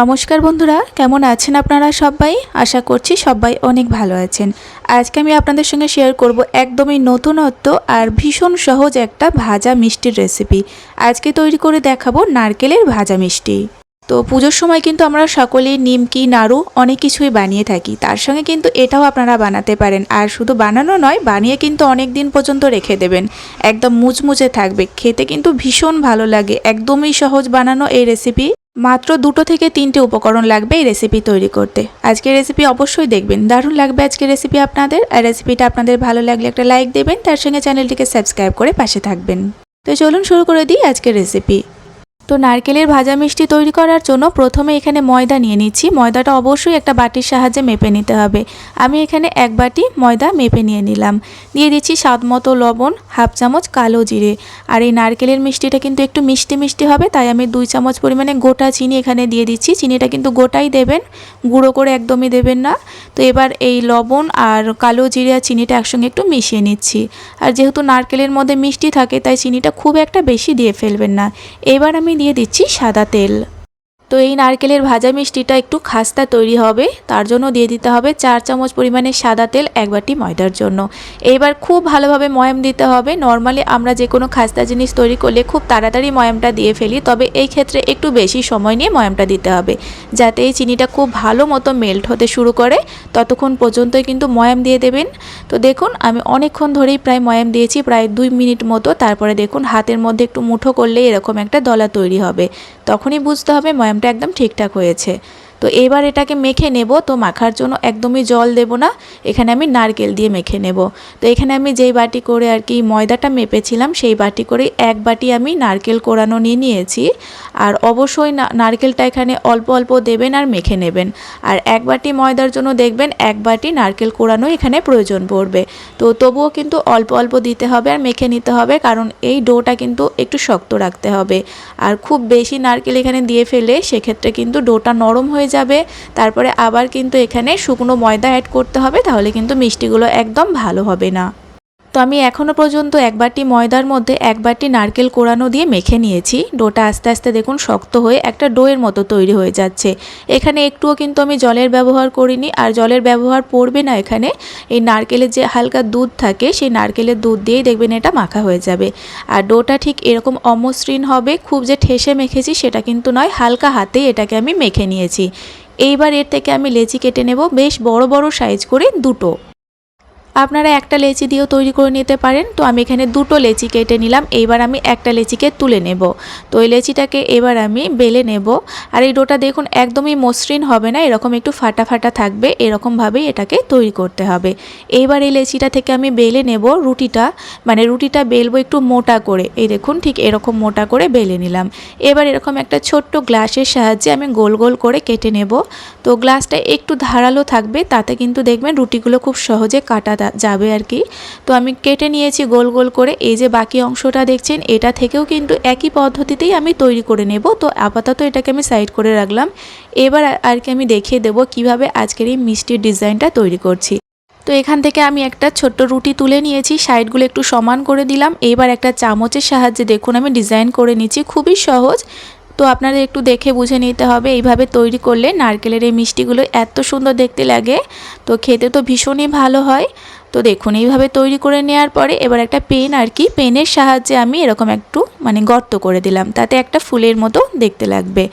নমস্কার বন্ধুরা, কেমন আছেন আপনারা সবাই? আশা করছি সবাই অনেক ভালো আছেন। আজকে আমি আপনাদের সঙ্গে শেয়ার করব একদমই নতুনত্ব আর ভীষণ সহজ একটা ভাজা মিষ্টির রেসিপি আজকে তৈরি করে দেখাবো নারকেলের ভাজা মিষ্টি। তো পুজোর সময় কিন্তু আমরা সকলেই নিমকি, নাড়ু অনেক কিছুই বানিয়ে থাকি। তার সঙ্গে কিন্তু এটাও আপনারা বানাতে পারেন। আর শুধু বানানো নয়, বানিয়ে কিন্তু অনেক দিন পর্যন্ত রেখে দেবেন। একদম মুচমুচে থাকবে। খেতে কিন্তু ভীষণ ভালো লাগে। একদমই সহজ বানানো এই রেসিপি মাত্র দুটো থেকে তিনটে উপকরণ লাগবে এই রেসিপি তৈরি করতে। আজকের রেসিপি অবশ্যই দেখবেন। দারুণ লাগবে আজকের রেসিপি আপনাদের। আর রেসিপিটা আপনাদের ভালো লাগলে একটা লাইক দেবেন। তার সঙ্গে চ্যানেলটিকে সাবস্ক্রাইব করে পাশে থাকবেন। তো চলুন শুরু করে দিই আজকের রেসিপি তো নারকেলের ভাজা মিষ্টি তৈরি করার জন্য প্রথমে এখানে ময়দা নিয়ে নিচ্ছি। ময়দাটা অবশ্যই একটা বাটির সাহায্যে মেপে নিতে হবে। আমি এখানে এক বাটি ময়দা মেপে নিয়ে নিলাম। দিয়ে দিচ্ছি স্বাদ মতো লবণ, হাফ চামচ কালো জিরে। আর এই নারকেলের মিষ্টিটা কিন্তু একটু মিষ্টি মিষ্টি হবে, তাই আমি দুই চামচ পরিমাণে গোটা চিনি এখানে দিয়ে দিচ্ছি। চিনিটা কিন্তু গোটাই দেবেন, গুঁড়ো করে একদমই দেবেন না। তো এবার এই লবণ আর কালো জিরে আর চিনিটা একসঙ্গে একটু মিশিয়ে নিচ্ছি। আর যেহেতু নারকেলের মধ্যে মিষ্টি থাকে, তাই চিনিটা খুব একটা বেশি দিয়ে ফেলবেন না। এবার আমি দিয়ে দিচ্ছি সাদা তেল। তো এই নারকেলের ভাজা মিষ্টিটা একটু খাস্তা তৈরি হবে। তার জন্য দিয়ে দিতে হবে চার চামচ পরিমাণে সাদা তেল, এক বাটি ময়দার জন্য। এবার খুব ভালোভাবে ময়াম দিতে হবে। নর্মালি আমরা যে কোনো খাস্তা জিনিস তৈরি করলে খুব তাড়াতাড়ি ময়ামটা দিয়ে ফেলি, তবে এই ক্ষেত্রে একটু বেশি সময় নিয়ে ময়ামটা দিতে হবে, যাতে এই চিনিটা খুব ভালো মতো মেল্ট হতে শুরু করে। ততক্ষণ পর্যন্তই কিন্তু ময়াম দিয়ে দেবেন। তো দেখুন, আমি অনেকক্ষণ ধরেই প্রায় ময়াম দিয়েছি, প্রায় দুই মিনিট মতো। তারপরে দেখুন, হাতের মধ্যে একটু মুঠো করলে এরকম একটা দলা তৈরি হবে। তখনই বুঝতে হবে ময়ামটা একদম ঠিকঠাক হয়েছে। তো এবার এটাকে মেখে নেব। তো মাখার জন্য একদমই জল দেব না। এখানে আমি নারকেল দিয়ে মেখে নেব। তো এখানে আমি যেই বাটি করে আর কি ময়দাটা মেপেছিলাম, সেই বাটি করে এক বাটি আমি নারকেল কোরানো নিয়ে নিয়েছি। আর অবশ্যই নারকেলটা এখানে অল্প অল্প দেবেন আর মেখে নেবেন। আর এক বাটি ময়দার জন্য দেখবেন এক বাটি নারকেল কোরানো এখানে প্রয়োজন পড়বে। তো তবুও কিন্তু অল্প অল্প দিতে হবে আর মেখে নিতে হবে, কারণ এই ডোটা কিন্তু একটু শক্ত রাখতে হবে। আর খুব বেশি নারকেল এখানে দিয়ে ফেলে, সেক্ষেত্রে কিন্তু ডোটা নরম হয়ে যাবে। তারপরে আবার কিন্তু এখানে শুকনো ময়দা অ্যাড করতে হবে, তাহলে কিন্তু মিষ্টিগুলো একদম ভালো হবে না। তো আমি এখনও পর্যন্ত এক বাটি ময়দার মধ্যে এক বাটি নারকেল কোড়ানো দিয়ে মেখে নিয়েছি। ডোটা আস্তে আস্তে দেখুন শক্ত হয়ে একটা ডোয়ের মতো তৈরি হয়ে যাচ্ছে। এখানে একটুও কিন্তু আমি জলের ব্যবহার করিনি আর জলের ব্যবহার পড়বে না এখানে। এই নারকেলের যে হালকা দুধ থাকে, সেই নারকেলের দুধ দিয়েই দেখবেন এটা মাখা হয়ে যাবে। আর ডোটা ঠিক এরকম অমসৃণ হবে, খুব যে ঠেসে মেখেছি সেটা কিন্তু নয়, হালকা হাতেই এটাকে আমি মেখে নিয়েছি। এইবার এর থেকে আমি লেচি কেটে নেব, বেশ বড় বড় সাইজ করে দুটো। আপনারা একটা লেচি দিয়েও তৈরি করে নিতে পারেন। তো আমি এখানে দুটো লেচি কেটে নিলাম। এইবার আমি একটা লেচিকে তুলে নেব। তো ওই লেচিটাকে এবার আমি বেলে নেব। আর এই ডোটা দেখুন, একদমই মসৃণ হবে না। এরকম একটু ফাটা ফাটা থাকবে। এরকমভাবেই এটাকে তৈরি করতে হবে। এইবার এই লেচিটা থেকে আমি বেলে নেব রুটিটা। মানে রুটিটা বেলবো একটু মোটা করে। এই দেখুন, ঠিক এরকম মোটা করে বেলে নিলাম। এবার এরকম একটা ছোট্ট গ্লাসের সাহায্যে আমি গোল গোল করে কেটে নেব। তো গ্লাসটা একটু ধারালো থাকবে। তাতে কিন্তু দেখবেন রুটিগুলো খুব সহজে কাটা যাবে আর কি। তো আমি কেটে নিয়েছি গোল গোল করে। এই যে বাকি অংশটা দেখছেন, এটা থেকেও কিন্তু একই পদ্ধতিতেই আমি তৈরি করে নেব। তো আপাতত এটাকে আমি সাইড করে রাখলাম। এবার আর কি আমি দেখিয়ে দেবো কীভাবে আজকের এই মিষ্টির ডিজাইনটা তৈরি করছি। তো এখান থেকে আমি একটা ছোট্ট রুটি তুলে নিয়েছি। সাইডগুলো একটু সমান করে দিলাম। এবার একটা চামচের সাহায্যে দেখুন আমি ডিজাইন করে নিচ্ছি। খুবই সহজ। তো আপনাদের একটু দেখে বুঝে নিতে হবে, এইভাবে তৈরি করলে নারকেলের এই মিষ্টিগুলো এত সুন্দর দেখতে লাগে। তো খেতে তো ভীষণই ভালো হয়। তো দেখুন, এইভাবে তৈরি করে নেওয়ার পরে এবার একটা পেন আর কি, পেনের সাহায্যে আমি এরকম একটু মানে গর্ত করে দিলাম। তাতে একটা ফুলের মতো দেখতে লাগবে।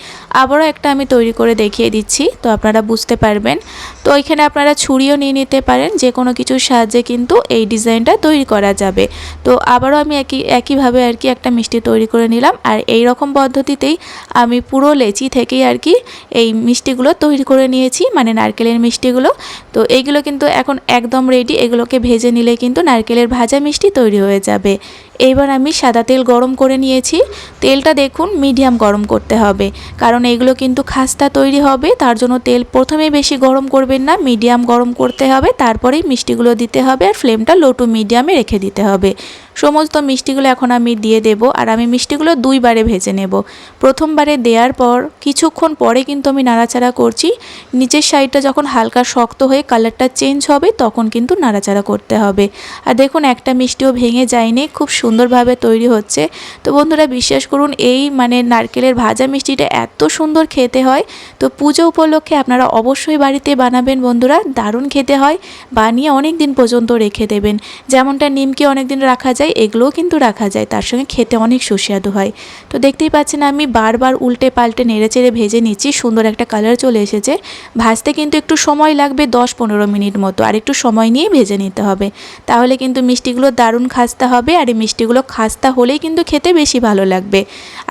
আবারও একটা আমি তৈরি করে দেখিয়ে দিচ্ছি, তো আপনারা বুঝতে পারবেন। তো এখানে আপনারা ছুরিও নিয়ে নিতে পারেন, যে কোনো কিছুর সাহায্যে কিন্তু এই ডিজাইনটা তৈরি করা যাবে। তো আবারও আমি একই, একইভাবে আর কি একটা মিষ্টি তৈরি করে নিলাম, আর এই রকম পদ্ধতিতেই আমি পুরো লেচি থেকেই আর কি এই মিষ্টিগুলো তৈরি করে নিয়েছি মানে নারকেলের মিষ্টিগুলো। তো এইগুলো কিন্তু এখন একদম রেডি এগুলো ভেজে নিলে কিন্তু নারকেলের ভাজা মিষ্টি তৈরি হয়ে যাবে। এইবার আমি সাদা তেল গরম করে নিয়েছি। তেলটা দেখুন মিডিয়াম গরম করতে হবে। কারণ এগুলো কিন্তু খাস্তা তৈরি হবে, তার জন্য তেল প্রথমে বেশি গরম করবেন না, মিডিয়াম গরম করতে হবে, তারপরেই মিষ্টিগুলো দিতে হবে আর ফ্লেমটা লো টু মিডিয়ামে রেখে দিতে হবে। সমস্ত মিষ্টিগুলো এখন আমি দিয়ে দেব আর আমি মিষ্টিগুলো দুইবারে ভেজে নেব। প্রথমবারে দেওয়ার পর, কিছুক্ষণ পরে কিন্তু আমি নাড়াচাড়া করছি। নিচের সাইডটা যখন হালকা শক্ত হয়ে কালারটা চেঞ্জ হবে, তখন কিন্তু নাড়াচাড়া করতে হবে। আর দেখুন একটা মিষ্টিও ভেঙে যায়নি, খুব সুন্দর সুন্দরভাবে তৈরি হচ্ছে। তো বন্ধুরা বিশ্বাস করুন, এই মানে নারকেলের ভাজা মিষ্টিটা এত সুন্দর খেতে হয়। তো পুজো উপলক্ষে আপনারা অবশ্যই বাড়িতে বানাবেন বন্ধুরা, দারুণ খেতে হয়। বানিয়ে অনেক দিন পর্যন্ত রেখে দেবেন। যেমনটা নিমকি অনেক দিন রাখা যায়, এগুলোও কিন্তু রাখা যায়। তার সঙ্গে খেতে অনেক সুস্বাদু হয়। তো দেখতেই পাচ্ছেন আমি বারবার উল্টে পাল্টে নেড়ে চেড়ে ভেজে নিচ্ছি, সুন্দর একটা কালার চলে এসেছে। ভাজতে কিন্তু একটু সময় লাগবে দশ পনেরো মিনিট মতো, আর একটু সময় নিয়ে ভেজে নিতে হবে। তাহলে কিন্তু মিষ্টিগুলো দারুণ খাস্তা হবে, আর এই মিষ্টিগুলো খাস্তা হলেই কিন্তু খেতে বেশি ভালো লাগবে।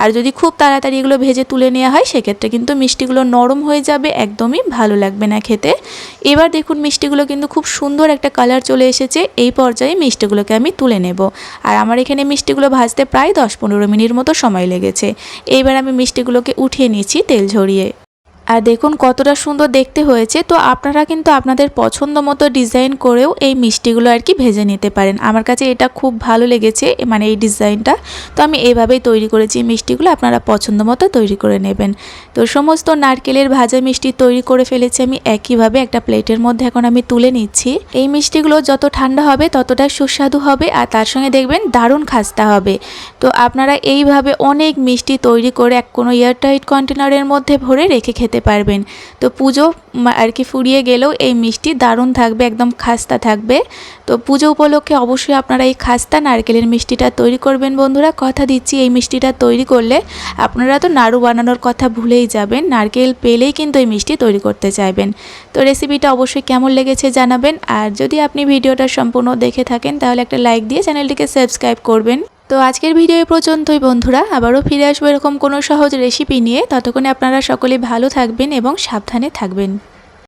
আর যদি খুব তাড়াতাড়ি এগুলো ভেজে তুলে নেওয়া হয়, সেক্ষেত্রে কিন্তু মিষ্টিগুলো নরম হয়ে যাবে, একদমই ভালো লাগবে না খেতে। এবার দেখুন মিষ্টিগুলো কিন্তু খুব সুন্দর একটা কালার চলে এসেছে। এই পর্যায়ে মিষ্টিগুলোকে আমি তুলে নেব। আর আমার এখানে মিষ্টিগুলো ভাজতে প্রায় দশ পনেরো মিনিট মতো সময় লেগেছে। এইবার আমি মিষ্টিগুলোকে উঠিয়ে নিচ্ছি তেল ঝরিয়ে। আর দেখুন কতটা সুন্দর দেখতে হয়েছে। তো আপনারা কিন্তু আপনাদের পছন্দ মতো ডিজাইন করেও এই মিষ্টিগুলো আর কি ভেজে নিতে পারেন। আমার কাছে এটা খুব ভালো লেগেছে মানে এই ডিজাইনটা। তো আমি এইভাবেই তৈরি করেছি মিষ্টিগুলো, আপনারা পছন্দ মতো তৈরি করে নেবেন। তো সমস্ত নারকেলের ভাজা মিষ্টি তৈরি করে ফেলেছি আমি একইভাবে একটা প্লেটের মধ্যে এখন আমি তুলে নিচ্ছি। এই মিষ্টিগুলো যত ঠান্ডা হবে ততটা সুস্বাদু হবে আর তার সঙ্গে দেখবেন দারুণ খাস্তা হবে। তো আপনারা এইভাবে অনেক মিষ্টি তৈরি করে এক কোনো এয়ারটাইট কন্টেনারের মধ্যে ভরে রেখে খেতে পারবেন। তো পুজো আর কি ফুরিয়ে গেলেও এই মিষ্টি দারুণ থাকবে, একদম খাস্তা থাকবে। তো পুজো উপলক্ষে অবশ্যই আপনারা এই খাস্তা নারকেলের মিষ্টিটা তৈরি করবেন বন্ধুরা। কথা দিচ্ছি, এই মিষ্টিটা তৈরি করলে আপনারা তো নাড়ু বানানোর কথা ভুলেই যাবেন। নারকেল পেলেই কিন্তু এই মিষ্টি তৈরি করতে চাইবেন। তো রেসিপিটা অবশ্যই কেমন লেগেছে জানাবেন। আর যদি আপনি ভিডিওটা সম্পূর্ণ দেখে থাকেন, তাহলে একটা লাইক দিয়ে চ্যানেলটিকে সাবস্ক্রাইব করবেন। তো আজকের ভিডিও পর্যন্তই বন্ধুরা। আবারও ফিরে আসব এরকম কোনো সহজ রেসিপি নিয়ে। ততক্ষণে আপনারা সকলে ভালো থাকবেন এবং সাবধানে থাকবেন।